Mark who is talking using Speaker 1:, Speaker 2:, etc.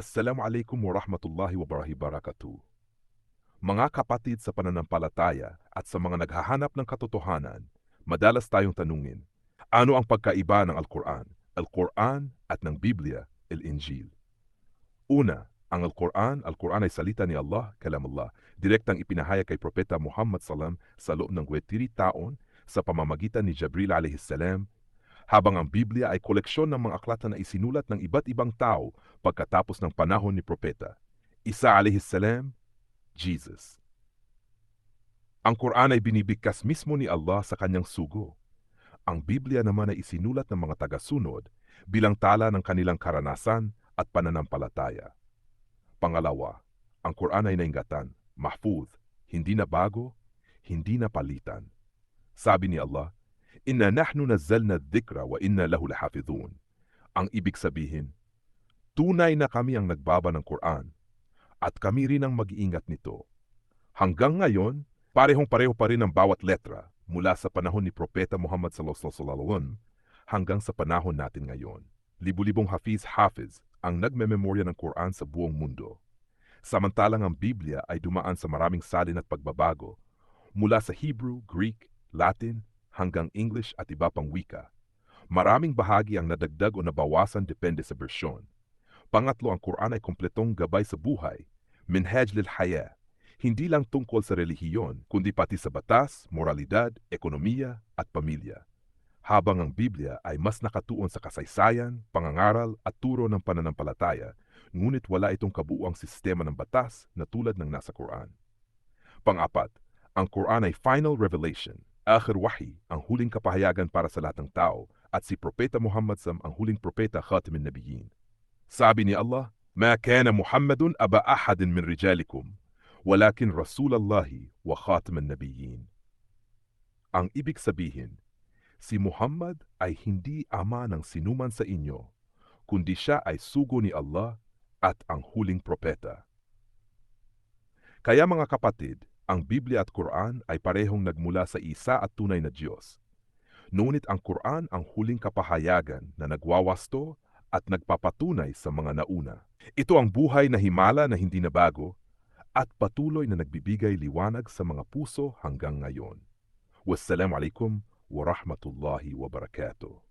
Speaker 1: Assalamualaikum warahmatullahi wabarakatuh. Mga kapatid sa pananampalataya at sa mga naghahanap ng katotohanan, madalas tayong tanungin, ano ang pagkaiba ng Al-Quran, Al-Quran at ng Biblia, El-Injil? Una, ang Al-Quran, Al-Quran ay salita ni Allah, kalamullah, direktang ipinahayag kay Propeta Muhammad salam sa loob ng wetiri taon sa pamamagitan ni Jabril alaihissalam habang ang Biblia ay koleksyon ng mga aklat na isinulat ng iba't ibang tao pagkatapos ng panahon ni Propeta. Isa alaihissalam, Jesus. Ang Quran ay binibigkas mismo ni Allah sa kanyang sugo. Ang Biblia naman ay isinulat ng mga tagasunod bilang tala ng kanilang karanasan at pananampalataya. Pangalawa, ang Quran ay nainggatan, mahfuz, hindi na bago, hindi na palitan. Sabi ni Allah, Inna nahnu nazzalna dhikra wa inna lahu lahafidhun. Ang ibig sabihin, tunay na kami ang nagbaba ng Quran at kami rin ang mag-iingat nito. Hanggang ngayon, parehong-pareho pa rin ang bawat letra mula sa panahon ni Propeta Muhammad sallallahu alaihi hanggang sa panahon natin ngayon. Libu-libong hafiz-hafiz ang nagmememorya ng Quran sa buong mundo. Samantalang ang Biblia ay dumaan sa maraming salin at pagbabago mula sa Hebrew, Greek, Latin, hanggang English at iba pang wika. Maraming bahagi ang nadagdag o nabawasan depende sa bersyon. Pangatlo, ang Quran ay kumpletong gabay sa buhay, minhaj lil haya, hindi lang tungkol sa relihiyon, kundi pati sa batas, moralidad, ekonomiya at pamilya. Habang ang Biblia ay mas nakatuon sa kasaysayan, pangangaral at turo ng pananampalataya, ngunit wala itong kabuuang sistema ng batas na tulad ng nasa Quran. Pangapat, ang Quran ay final revelation, Akhir Wahi ang huling kapahayagan para sa lahat ng tao at si Propeta Muhammad Sam ang huling propeta Khatimin Nabiyin. Sabi ni Allah, Ma kana Muhammadun aba ahadin min rijalikum, walakin Rasul Allahi wa Khatimin Nabiyin. Ang ibig sabihin, si Muhammad ay hindi ama ng sinuman sa inyo, kundi siya ay sugo ni Allah at ang huling propeta. Kaya mga kapatid, ang Biblia at Quran ay parehong nagmula sa isa at tunay na Diyos. Ngunit ang Quran ang huling kapahayagan na nagwawasto at nagpapatunay sa mga nauna. Ito ang buhay na himala na hindi na bago at patuloy na nagbibigay liwanag sa mga puso hanggang ngayon. Wassalamu alaikum wa rahmatullahi wa barakatuh.